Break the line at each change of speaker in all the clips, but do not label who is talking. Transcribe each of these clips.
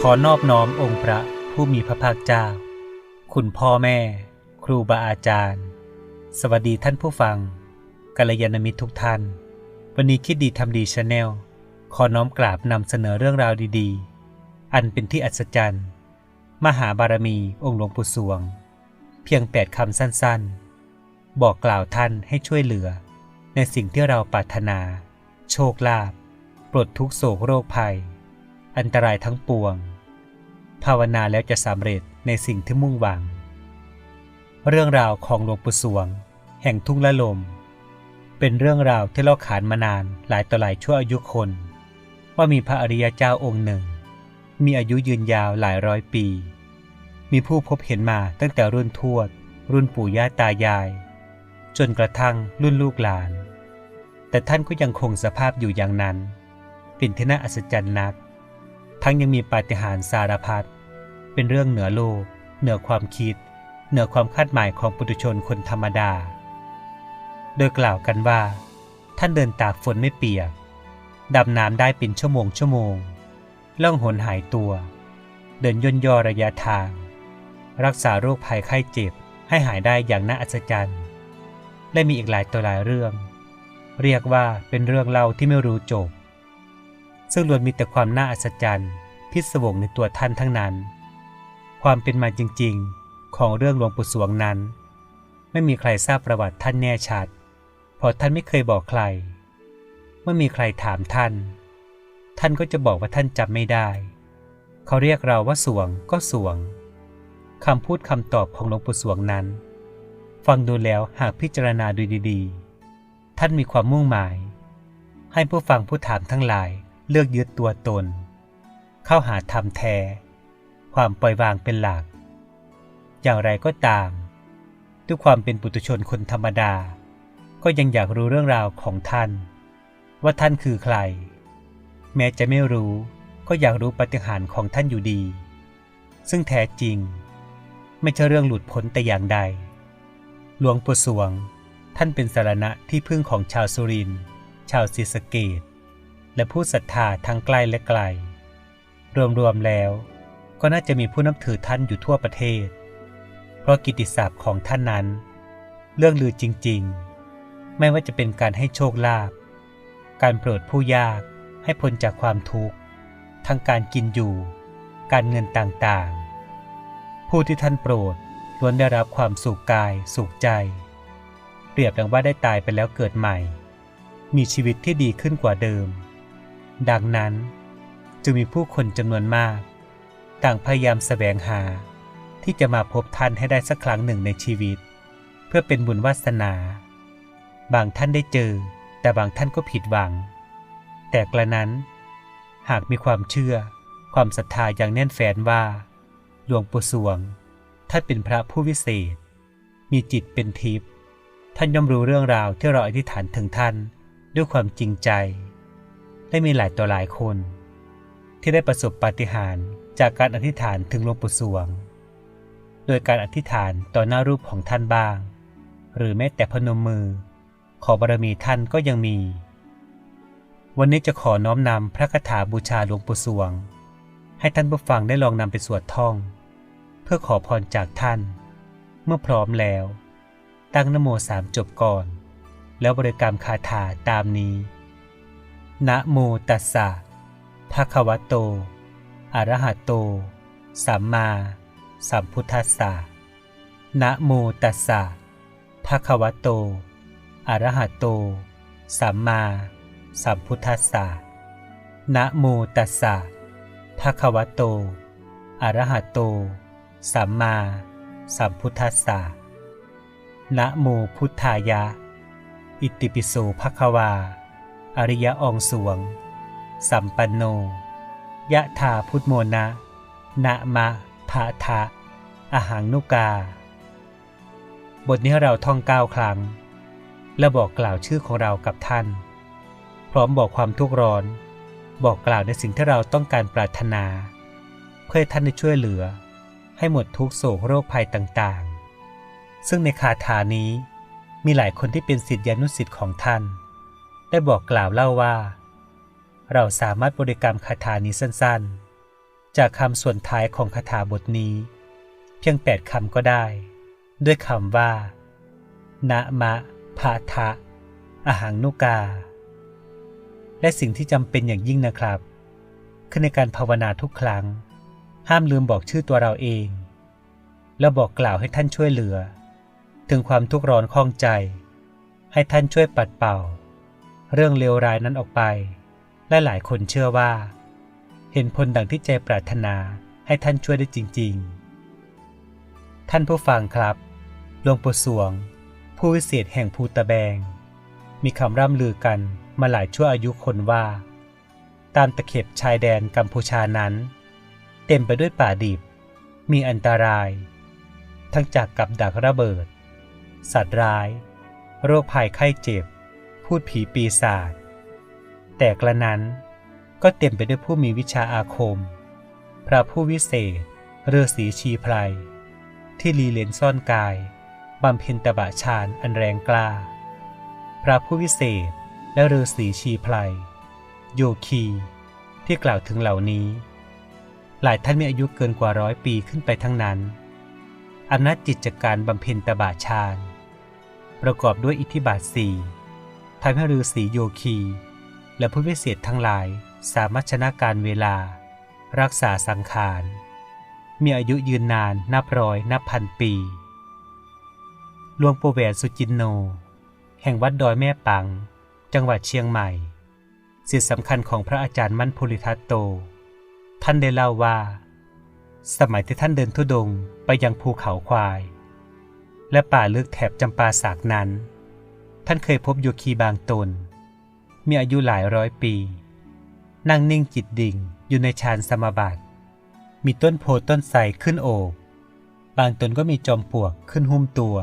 ขอนอบน้อมองค์พระผู้มีพระภาคเจ้า คุณพ่อแม่ ครูบาอาจารย์ สวัสดีท่านผู้ฟังกัลยาณมิตรทุกท่าน วันนี้คิดดีทำดีชาแนลขอน้อมกราบนำเสนอเรื่องราวดีๆ อันเป็นที่อัศจรรย์ มหาบารมีองค์หลวงปู่สวง เพียงแปดคำสั้นๆ บอกกล่าวท่านให้ช่วยเหลือ ในสิ่งที่เราปรารถนา โชคลาภปลดทุกโศกโรคภัย อันตรายทั้งปวง ภาวนาแล้วจะสำเร็จในสิ่งที่มุ่งหวัง เรื่องราวของหลวงปู่สวง แห่งทุ่งละลม เป็นเรื่องราวที่เล่าขานมานานหลายต่อหลายชั่วอายุคน ว่ามีพระอริยเจ้าองค์หนึ่ง มีอายุยืนยาวหลายร้อยปี มีผู้พบเห็นมาตั้งแต่รุ่นทวด รุ่นปู่ย่าตายาย จนกระทั่งรุ่นลูกหลาน แต่ท่านก็ยังคงสภาพอยู่อย่างนั้น เป็นที่น่าอัศจรรย์นัก ทั้งยังมีปาฏิหาริย์สารพัดเป็นเรื่องเหนือโลก เหนือความคิด เหนือความคาดหมายของปุถุชนคนธรรมดา โดยกล่าวกันว่า ท่านเดินตากฝนไม่เปียกดำน้ำได้เป็นชั่วโมงชั่วโมงล่องหนหายตัว เดินย่นย่อระยะทาง รักษาโรคภัยไข้เจ็บให้หายได้อย่างน่าอัศจรรย์ และมีอีกหลายตัวหลายเรื่อง เรียกว่าเป็นเรื่องเล่าที่ไม่รู้จบ ซึ่งล้วนมีแต่ความน่าอัศจรรย์ พิศวงในตัวท่านทั้งนั้น ความเป็นมาจริงๆ ของเรื่องหลวงปู่สวงนั้น ไม่มีใครทราบประวัติท่านแน่ชัด เพราะท่านไม่เคยบอกใคร เมื่อมีใครถามท่าน ท่านก็จะบอกว่าท่านจำไม่ได้ เขาเรียกเราว่าสวงก็สวงคำพูดคำตอบของหลวงปู่สวงนั้น ฟังดูแล้วหากพิจารณาดูดี ๆ ท่านมีความมุ่งหมาย ให้ผู้ฟังผู้ถามทั้งหลาย เลือกยึดตัวตน เข้าหาธรรมแท้ ความปล่อยวางเป็นหลัก อย่างไรก็ตาม ด้วยความเป็นปุถุชนคนธรรมดา ก็ยังอยากรู้เรื่องราวของท่าน ว่าท่านคือใคร แม้จะไม่รู้ก็อยากรู้ปฏิหารของท่านอยู่ดี ซึ่งแท้จริง ไม่ใช่เรื่องหลุดพ้นแต่อย่างใด หลวงปู่สวง ท่านเป็นสารณะที่พึ่งของชาวสุรินทร์ชาวศรีสะเกด และผู้ศรัทธาทั้งใกล้และไกล รวมๆแล้วก็น่าจะมีผู้นับถือท่านอยู่ทั่วประเทศ เพราะกิตติศัพท์ของท่านนั้น เรื่องลือจริงๆ ไม่ว่าจะเป็นการให้โชคลาภ การโปรดผู้ยากให้พ้นจากความทุกข์ ทั้งการกินอยู่ การเงินต่างๆ ผู้ที่ท่านโปรดล้วนได้รับความสุขกายสุขใจ เปรียบดังว่าได้ตายไปแล้วเกิดใหม่ มีชีวิตที่ดีขึ้นกว่าเดิม ดังนั้นจึงมีผู้คนจำนวนมาก ต่างพยายามแสวงหาที่จะมาพบท่านให้ได้สักครั้งหนึ่งในชีวิต เพื่อเป็นบุญวาสนา บางท่านได้เจอ แต่บางท่านก็ผิดหวัง แต่กระนั้น หากมีความเชื่อความศรัทธาอย่างแน่นแฟ้นว่า หลวงปู่สวง ท่านเป็นพระผู้วิเศษ มีจิตเป็นทิพย์ท่านย่อมรู้เรื่องราวที่เราอธิษฐานถึงท่านด้วยความจริงใจ และมีหลายต่อหลายคน ที่ได้ประสบปาฏิหาริย์จากการอธิษฐานถึงหลวงปู่สวง โดยการอธิษฐานต่อหน้ารูปของท่านบ้าง หรือแม้แต่พนมมือ ขอบารมีท่านก็ยังมี วันนี้จะขอน้อมนำพระคาถาบูชาหลวงปู่สวง ให้ท่านผู้ฟังได้ลองนำไปสวดท่อง เพื่อขอพรจากท่าน เมื่อพร้อมแล้ว ตั้งนโมสามจบก่อน แล้วบริกรรมคาถาตามนี้ นะโมตัสสะภะคะวะโต อะระหะโต สัมมาสัมพุทธัสสะนะโมตัสสะภะคะวะโต อะระหะโต สัมมาสัมพุทธัสสะนะโมตัสสะภะคะวะโต อะระหะโต สัมมาสัมพุทธัสสะนะโมพุทธายะ อิติปิโสภะคะวา อริยองสวง สัมปันโน ยะถาพุทโมนะ นะมะภะทะอหังนุกา บทนี้เราท่องเก้าครั้ง และบอกกล่าวชื่อของเรากับท่าน พร้อมบอกความทุกข์ร้อน บอกกล่าวในสิ่งที่เราต้องการปรารถนา เพื่อท่านได้ช่วยเหลือ ให้หมดทุกโศกโรคภัยต่างๆ ซึ่งในคาถานี้มีหลายคนที่เป็นศิษยานุศิษย์ของท่าน ได้บอกกล่าวเล่าว่า เราสามารถบริกรรมคาถานี้สั้นๆ จากคำส่วนท้ายของคาถาบทนี้ เพียงแปดคำก็ได้ ด้วยคำว่า นะมะพะทะอาหังนุกา และสิ่งที่จำเป็นอย่างยิ่งนะครับคือในการภาวนาทุกครั้ง ห้ามลืมบอกชื่อตัวเราเอง แล้วบอกกล่าวให้ท่านช่วยเหลือ ถึงความทุกข์ร้อนข้องใจ ให้ท่านช่วยปัดเป่า เรื่องเลวร้ายนั้นออกไป และหลายคนเชื่อว่า เห็นผลดังที่ใจปรารถนาให้ท่านช่วยได้จริง ๆ ท่านผู้ฟังครับหลวงปู่สวง ผู้วิเศษแห่งภูตะแบง มีคำร่ำลือกันมาหลายชั่วอายุคนว่า ตามตะเข็บชายแดนกัมพูชานั้น เต็มไปด้วยป่าดิบ มีอันตราย ทั้งจากกับดักระเบิด สัตว์ร้าย โรคภัยไข้เจ็บ พูดผีปีศาจแต่กระนั้นก็เต็มไปด้วยผู้มีวิชาอาคม พระผู้วิเศษเรือสีชีไพรที่ลีเลนซ่อนกายบำเพ็ญตบะฌานอันแรงกล้า พระผู้วิเศษและเรือสีชีไพรโยคีที่กล่าวถึงเหล่านี้ หลายท่านมีอายุเกินกว่าร้อยปีขึ้นไปทั้งนั้นอำนาจจิตจากการบำเพ็ญตบะฌาน ประกอบด้วยอิทธิบาทสี่ ทำให้ฤาษีโยคี และผู้วิเศษทั้งหลายสามารถชนะการเวลา รักษาสังขาร มีอายุยืนนานนับร้อยนับพันปีหลวงปู่แหวนสุจินโน แห่งวัดดอยแม่ปัง จังหวัดเชียงใหม่ศิษย์สำคัญของพระอาจารย์มั่นภูริทัตโต ท่านได้เล่าว่า สมัยที่ท่านเดินทุดงไปยังภูเขาควาย และป่าลึกแถบจำปาสากนั้น ท่านเคยพบโยคีบางตน มีอายุหลายร้อยปี นั่งนิ่งจิตดิ่งอยู่ในฌานสมาบัติ มีต้นโพต้นไทรขึ้นโอบบางตนก็มีจอมปลวกขึ้นหุ้มตัว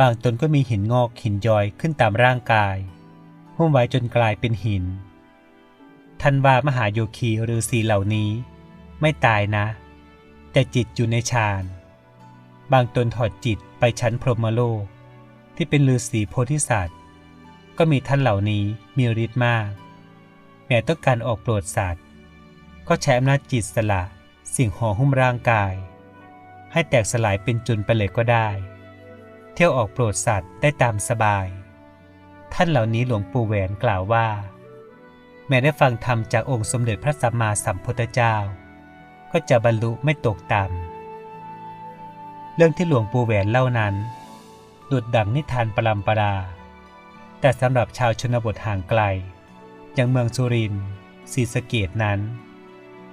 บางตนก็มีหินงอกหินย้อยขึ้นตามร่างกาย หุ้มไว้จนกลายเป็นหิน ท่านว่ามหาโยคีหรือสีเหล่านี้ ไม่ตายนะ แต่จิตอยู่ในฌาน บางตนถอดจิตไปชั้นพรหมโลก ที่เป็นฤาษีโพธิสัตว์ ก็มีท่านเหล่านี้มีฤทธิ์มาก แม้ต้องการออกโปรดสัตว์ ก็ใช้อำนาจจิตสละสิ่งห่อหุ้มร่างกาย ให้แตกสลายเป็นจุนไปเลยก็ได้ เที่ยวออกโปรดสัตว์ได้ตามสบาย ท่านเหล่านี้หลวงปู่แหวนกล่าวว่า แม้ได้ฟังธรรมจากองค์สมเด็จพระสัมมาสัมพุทธเจ้า ก็จะบรรลุไม่ตกต่ำเรื่องที่หลวงปู่แหวนเล่านั้น ดุดดังนิทานปรำปรา แต่สำหรับชาวชนบทห่างไกล อย่างเมืองสุรินทร์ศรีสะเกดนั้น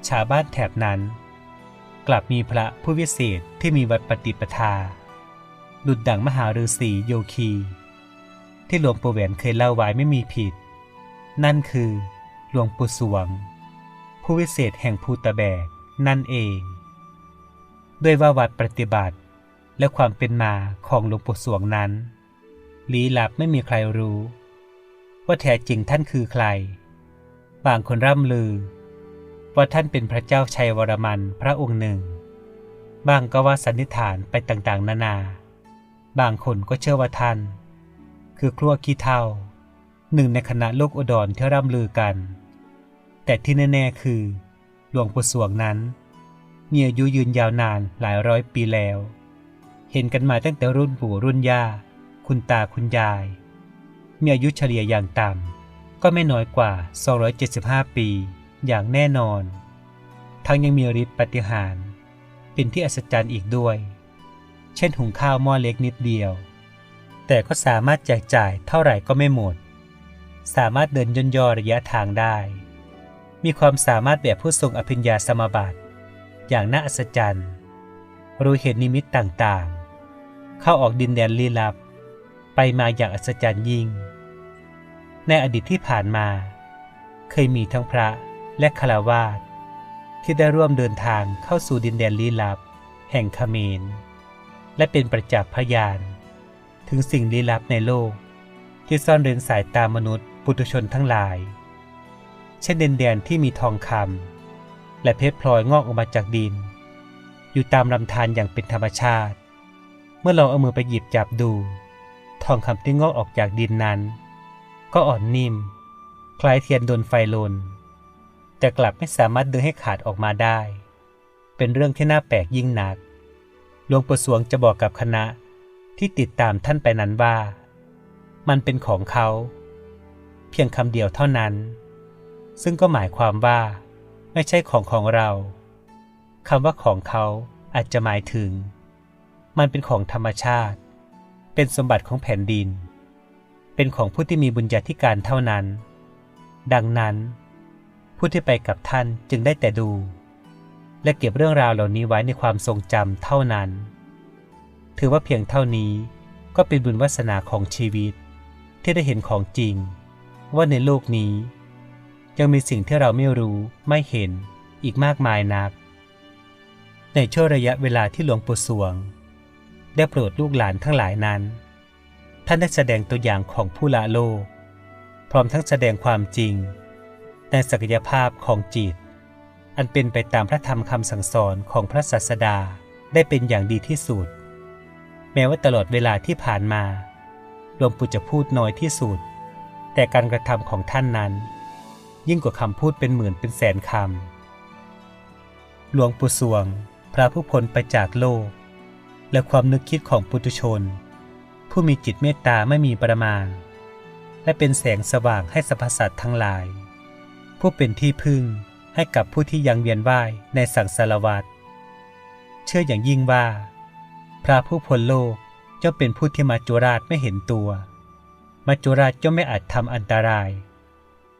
ชาวบ้านแถบนั้น กลับมีพระผู้วิเศษที่มีวัดปฏิปทา ดุดดังมหาฤาษีโยคี ที่หลวงปู่แหวนเคยเล่าไว้ไม่มีผิด นั่นคือหลวงปู่สวง ผู้วิเศษแห่งภูตะแบกนั่นเอง ด้วยว่าวัดปฏิบัติ และความเป็นมาของหลวงปู่สวงนั้น ลี้ลับไม่มีใครรู้ ว่าแท้จริงท่านคือใคร บางคนร่ำลือ ว่าท่านเป็นพระเจ้าชัยวรมันพระองค์หนึ่ง บางก็ว่าสันนิษฐานไปต่างๆ นานา บางคนก็เชื่อว่าท่าน คือครัวขี้เท่าหนึ่งในคณะโลกอุดรที่ร่ำลือกัน แต่ที่แน่ๆคือ หลวงปู่สวงนั้น มีอายุยืนยาวนานหลายร้อยปีแล้ว เห็นกันมาตั้งแต่รุ่นปู่รุ่นย่า คุณตาคุณยาย มีอายุเฉลี่ยอย่างต่ำก็ไม่น้อยกว่า 275 ปีอย่างแน่นอน ทั้งยังมีฤทธิ์ปฏิหาร เป็นที่อัศจรรย์อีกด้วย เช่นหุงข้าวหม้อเล็กนิดเดียว แต่ก็สามารถแจกจ่ายเท่าไหร่ก็ไม่หมด สามารถเดินย่นย่อระยะทางได้ มีความสามารถแบบผู้ทรงอภิญญาสมบัติ อย่างน่าอัศจรรย์รู้เห็นนิมิตต่างๆ เข้าออกดินแดนลี้ลับ ไปมาอย่างอัศจรรย์ยิ่ง ในอดีตที่ผ่านมา เคยมีทั้งพระและคารวาสที่ได้ร่วมเดินทางเข้าสู่ดินแดนลี้ลับ แห่งเขมร และเป็นประจักษ์พยาน ถึงสิ่งลี้ลับในโลก ที่ซ่อนเร้นสายตามนุษย์ปุถุชนทั้งหลาย เช่นดินแดนที่มีทองคำและเพชรพลอยงอกออกมาจากดิน อยู่ตามลำธารอย่างเป็นธรรมชาติ เมื่อเราเอามือไปหยิบจับดู ทองคำที่งอกออกจากดินนั้น ก็อ่อนนิ่ม คล้ายเทียนโดนไฟลนแแต่กลับไม่สามารถดึงให้ขาดออกมาได้ เป็นเรื่องที่น่าแปลกยิ่งนัก หลวงปู่สวงจะบอกกับคณะที่ติดตามท่านไปนั้นว่า มันเป็นของเขา เพียงคำเดียวเท่านั้น ซึ่งก็หมายความว่า ไม่ใช่ของของเราคำว่าของเขาอาจจะหมายถึง มันเป็นของธรรมชาติ เป็นสมบัติของแผ่นดิน เป็นของผู้ที่มีบุญญาธิการเท่านั้น ดังนั้น ผู้ที่ไปกับท่านจึงได้แต่ดู และเก็บเรื่องราวเหล่านี้ไว้ในความทรงจำเท่านั้น ถือว่าเพียงเท่านี้ก็เป็นบุญวาสนาของชีวิต ที่ได้เห็นของจริง ว่าในโลกนี้ ยังมีสิ่งที่เราไม่รู้ไม่เห็นอีกมากมายนัก ในช่วงระยะเวลาที่หลวงปู่สวง ได้โปรดลูกหลานทั้งหลายนั้น ท่านได้แสดงตัวอย่างของผู้ละโลก พร้อมทั้งแสดงความจริง ในศักยภาพของจิต อันเป็นไปตามพระธรรมคำสั่งสอนของพระศาสดาได้เป็นอย่างดีที่สุด แม้ว่าตลอดเวลาที่ผ่านมาหลวงปู่จะพูดน้อยที่สุด แต่การกระทำของท่านนั้น ยิ่งกว่าคำพูดเป็นหมื่นเป็นแสนคำหลวงปู่สวง พระผู้พ้นไปจากโลก และความนึกคิดของปุถุชน ผู้มีจิตเมตตาไม่มีประมาณ และเป็นแสงสว่างให้สรรพสัตว์ทั้งหลาย ผู้เป็นที่พึ่งให้กับผู้ที่ยังเวียนว่ายในสังสารวัฏเชื่ออย่างยิ่งว่า พระผู้พ้นโลกย่อมเป็นผู้ที่มาจุราชไม่เห็นตัว มาจุราชย่อมไม่อาจทำอันตราย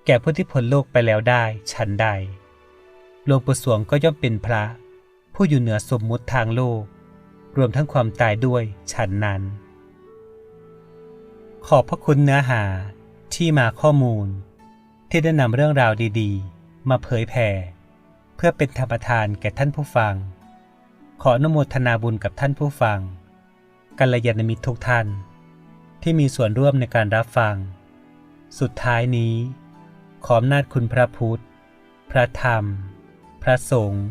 แก่ผู้ที่พ้นโลกไปแล้วได้ฉันใดหลวงปู่สวงก็ย่อมเป็นพระ ผู้อยู่เหนือสมมุติทางโลก รวมทั้งความตายด้วยฉันนั้น ขอบพระคุณเนื้อหาที่มาข้อมูล ที่ได้นำเรื่องราวดีๆ มาเผยแผ่เพื่อเป็นธรรมทานแก่ท่านผู้ฟัง ขออนุโมทนาบุญกับท่านผู้ฟังกัลยาณมิตรทุกท่าน ที่มีส่วนร่วมในการรับฟัง สุดท้ายนี้ ขออำนาจคุณพระพุทธ พระธรรม พระสงฆ์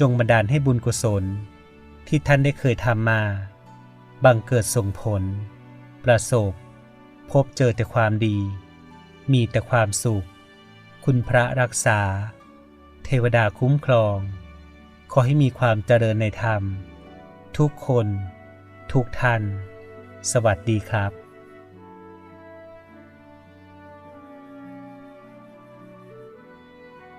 จงบันดาลให้บุญกุศล ที่ท่านได้เคยทำมา บังเกิดส่งผล ประสบ พบเจอแต่ความดี มีแต่ความสุข คุณพระรักษา เทวดาคุ้มครอง ขอให้มีความเจริญในธรรม ทุกคน ทุกท่าน สวัสดีครับ